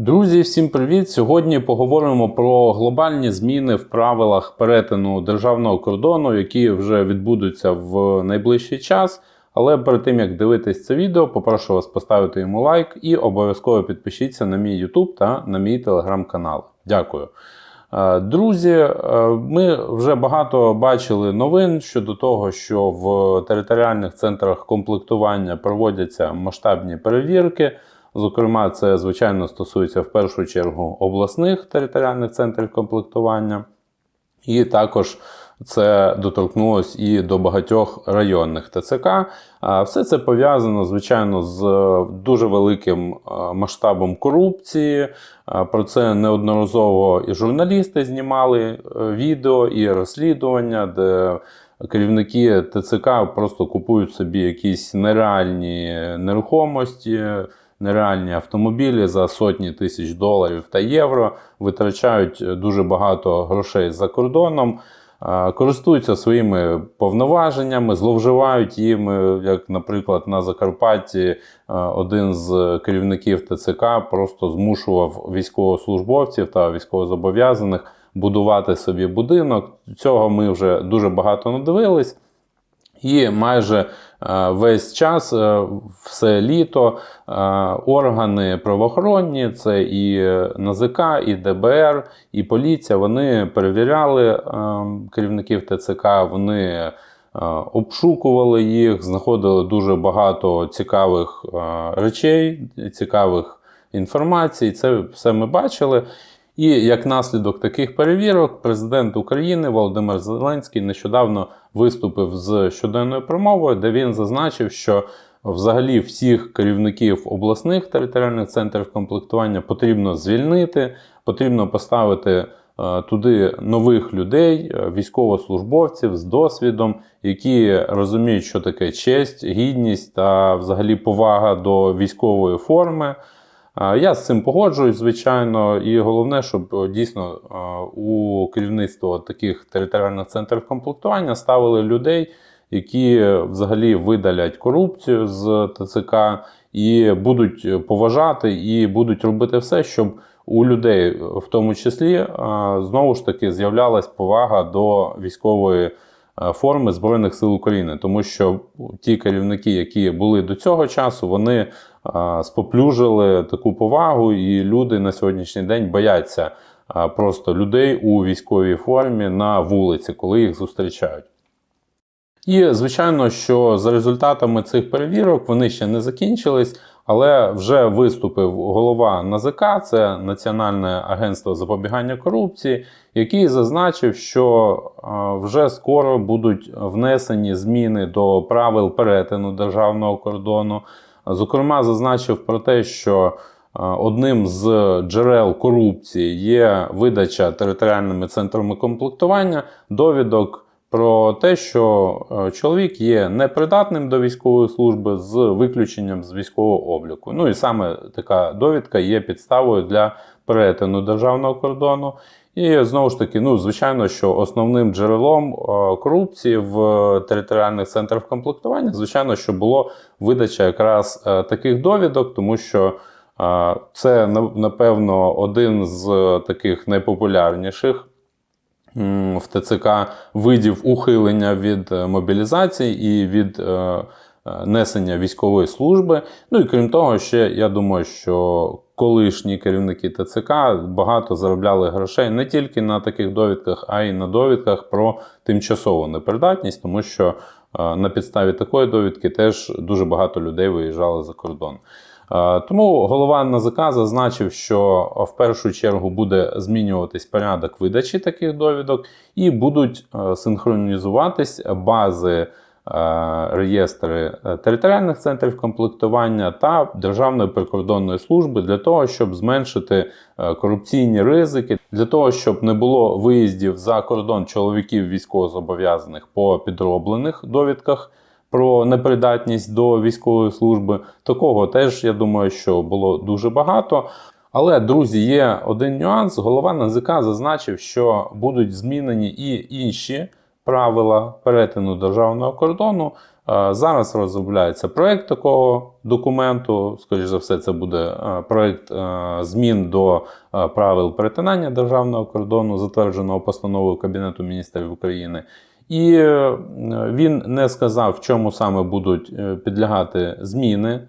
Друзі, всім привіт! Сьогодні поговоримо про глобальні зміни в правилах перетину державного кордону, які вже відбудуться в найближчий час. Але перед тим як дивитись це відео, попрошу вас поставити йому лайк і обов'язково підпишіться на мій YouTube та на мій телеграм-канал. Дякую. Е, Друзі, е, ми вже багато бачили новин щодо того, що в територіальних центрах комплектування проводяться масштабні перевірки. Зокрема, це звичайно стосується в першу чергу обласних територіальних центрів комплектування, і також це доторкнулось і до багатьох районних ТЦК. Все це пов'язано, звичайно, з дуже великим е, масштабом корупції. Про це неодноразово і журналісти знімали е, відео і розслідування, де керівники ТЦК просто купують собі якісь нереальні нерухомості нереальні автомобілі за сотні тисяч доларів та євро, витрачають дуже багато грошей за кордоном, е, користуються своїми повноваженнями, зловживають їм, як, наприклад, на Закарпатті е, один з керівників ТЦК просто змушував військовослужбовців та військовозобов'язаних будувати собі будинок. Цього ми вже дуже багато надивились. І майже е, весь час, е, все літо, е, органи правоохоронні, це і НАЗК, і ДБР, і поліція, вони перевіряли керівників ТЦК, вони обшукували їх, знаходили дуже багато цікавих речей, цікавих інформацій. Це все ми бачили. І як наслідок таких перевірок, президент України Володимир Зеленський нещодавно виступив з щоденною промовою, де він зазначив, що взагалі всіх керівників обласних територіальних центрів комплектування потрібно звільнити, потрібно поставити е, туди нових людей, е, військовослужбовців з досвідом, які розуміють, що таке честь, гідність та взагалі повага до військової форми. Я з цим погоджуюсь, звичайно, і головне, щоб дійсно у керівництво таких територіальних центрів комплектування ставили людей, які взагалі видалять корупцію з ТЦК і будуть поважати, і будуть робити все, щоб у людей, в тому числі, знову ж таки з'являлась повага до військової. Форми Збройних сил України, тому що ті керівники, які були до цього часу, вони споплюжили таку повагу, і люди на сьогоднішній день бояться просто людей у військовій формі на вулиці, коли їх зустрічають. І, звичайно, що за результатами цих перевірок вони ще не закінчились, але вже виступив голова НАЗК, це Національне агентство запобігання корупції, який зазначив, що вже скоро будуть внесені зміни до правил перетину державного кордону. Зокрема, зазначив про те, що одним з джерел корупції є видача територіальними центрами комплектування довідок. Про те, що чоловік є непридатним до військової служби з виключенням з військового обліку. Ну і саме така довідка є підставою для перетину державного кордону. І знову ж таки, ну звичайно, що основним джерелом корупції в територіальних центрах комплектування, звичайно, що було видача якраз е, таких довідок, тому що це напевно один з таких найпопулярніших в ТЦК видів ухилення від е, мобілізації і від е, несення військової служби. Ну і крім того, ще я думаю, що колишні керівники ТЦК багато заробляли грошей не тільки на таких довідках, а й на довідках про тимчасову непридатність, тому що е, на підставі такої довідки теж дуже багато людей виїжджали за кордон. Е, тому голова НАЗК зазначив, що в першу чергу буде змінюватись порядок видачі таких довідок, і будуть е, синхронізуватись бази. Е, реєстри е, територіальних центрів комплектування та Державної прикордонної служби для того, щоб зменшити е, корупційні ризики, для того, щоб не було виїздів за кордон чоловіків військовозобов'язаних по підроблених довідках. Про непридатність до військової служби такого теж я думаю, що було дуже багато. Але друзі, є один нюанс. Голова НАЗК зазначив, що будуть змінені і інші правила перетину державного кордону. Е, Зараз розробляється проект такого документу. Скоріше за все, це буде е, проект е, змін до правил перетинання державного кордону, затвердженого постановою Кабінету міністрів України. І е, він не сказав, в чому саме будуть е, підлягати зміни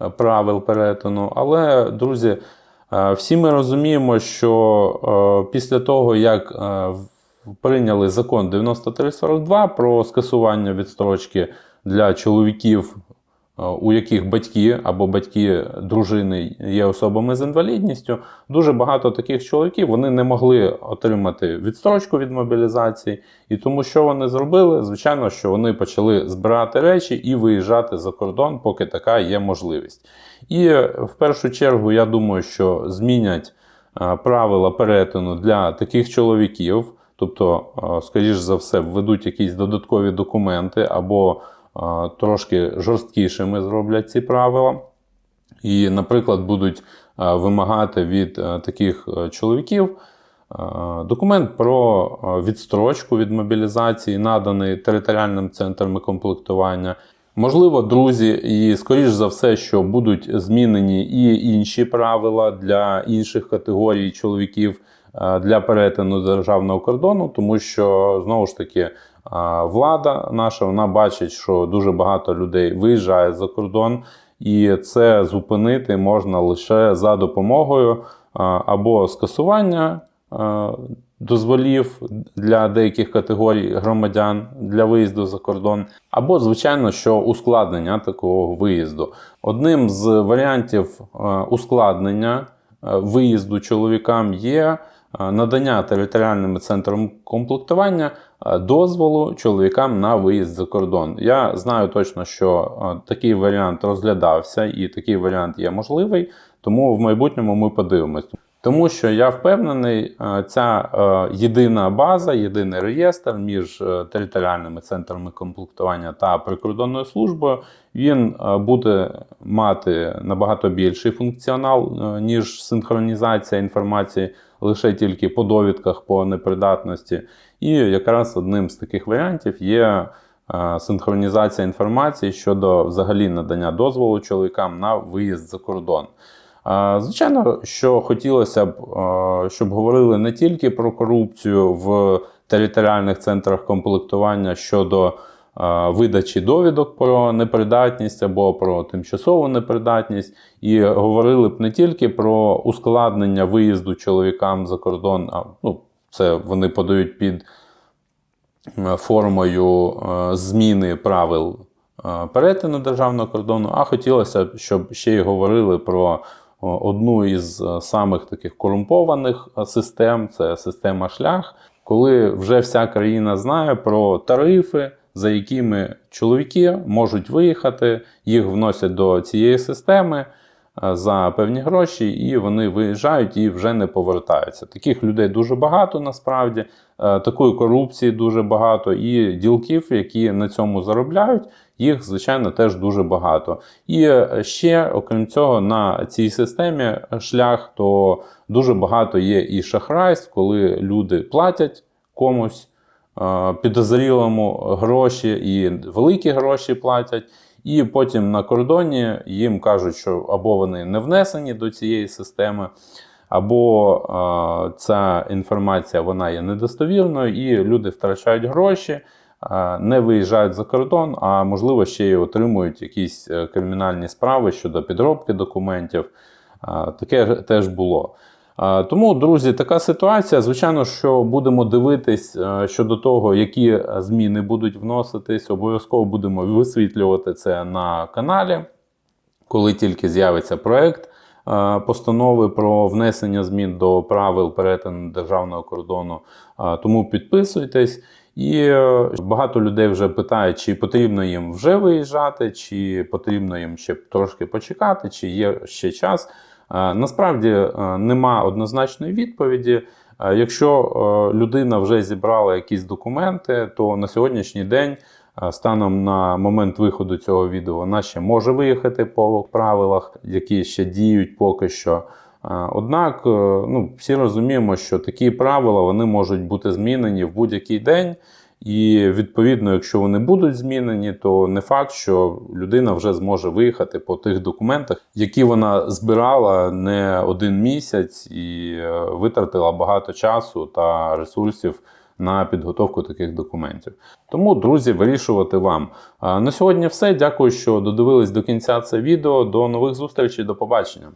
е, правил перетину. Але, друзі, всі ми розуміємо, що після того, як прийняли закон 9342 про скасування відстрочки для чоловіків, у яких батьки або батьки дружини є особами з інвалідністю, дуже багато таких чоловіків вони не могли отримати відстрочку від мобілізації. І тому що вони зробили? Звичайно, що вони почали збирати речі і виїжджати за кордон, поки така є можливість. І е, в першу чергу, я думаю, що змінять е, правила перетину для таких чоловіків. Тобто, е, скоріш за все, введуть якісь додаткові документи або е, трошки жорсткішими зроблять ці правила. І, наприклад, будуть вимагати від е, таких е, чоловіків документ про відстрочку від мобілізації, наданий територіальним центрами комплектування. Можливо, друзі, і скоріш за все, що будуть змінені і інші правила для інших категорій чоловіків е, для перетину державного кордону, тому що знову ж таки. Влада наша вона бачить, що дуже багато людей виїжджає за кордон, і це зупинити можна лише за допомогою або скасування дозволів для деяких категорій громадян для виїзду за кордон, або, звичайно, що ускладнення такого виїзду. Одним з варіантів ускладнення виїзду чоловікам є надання територіальними центрам комплектування дозволу чоловікам на виїзд за кордон. Я знаю точно, що такий варіант розглядався і такий варіант є можливий, тому в майбутньому ми подивимось. Тому що я впевнений, е, ця е, єдина база, єдиний реєстр між е, територіальними центрами комплектування та прикордонною службою, він е, буде мати набагато більший функціонал, е, ніж синхронізація інформації лише тільки по довідках по непридатності. І якраз одним з таких варіантів є е, синхронізація інформації щодо взагалі надання дозволу чоловікам на виїзд за кордон. Звичайно, що хотілося б, е, щоб говорили не тільки про корупцію в територіальних центрах комплектування щодо е, видачі довідок про непридатність або про тимчасову непридатність, і говорили б не тільки про ускладнення виїзду чоловікам за кордон, а ну, це вони подають під формою е, зміни правил е, перетину державного кордону, а хотілося б, щоб ще й говорили про одну із е, самих таких корумпованих систем. Це система шлях, коли вже вся країна знає про тарифи, за якими чоловіки можуть виїхати, їх вносять до цієї системи е, за певні гроші, і вони виїжджають і вже не повертаються. Таких людей дуже багато насправді, е, такої корупції дуже багато, і ділків, які на цьому заробляють, їх, звичайно, теж дуже багато. І е, ще, окрім цього, на цій системі шлях, то дуже багато є і шахрайств, коли люди платять комусь підозрілому гроші і великі гроші платять. І потім на кордоні їм кажуть, що або вони не внесені до цієї системи, або е, ця інформація вона є недостовірною, і люди втрачають гроші, е, не виїжджають за кордон, а можливо ще й отримують якісь е, кримінальні справи щодо підробки документів. Е, таке теж було. Тому, друзі, така ситуація. Звичайно, що будемо дивитись е, щодо того, які зміни будуть вноситись. Обов'язково будемо висвітлювати це на каналі, коли тільки з'явиться проект е, постанови про внесення змін до правил перетину державного кордону. Е, Тому підписуйтесь. І багато людей вже питають, чи потрібно їм вже виїжджати, чи потрібно їм ще трошки почекати, чи є ще час. Е, Насправді е, нема однозначної відповіді. Е, Якщо людина вже зібрала якісь документи, то на сьогоднішній день, станом на момент виходу цього відео, вона ще може виїхати по правилах, які ще діють поки що. Однак, ну, всі розуміємо, що такі правила вони можуть бути змінені в будь-який день. І відповідно, якщо вони будуть змінені, то не факт, що людина вже зможе виїхати по тих документах, які вона збирала не один місяць і е, витратила багато часу та ресурсів на підготовку таких документів. Тому, друзі, вирішувати вам. На сьогодні все. Дякую, що додивились до кінця це відео. До нових зустрічей, до побачення.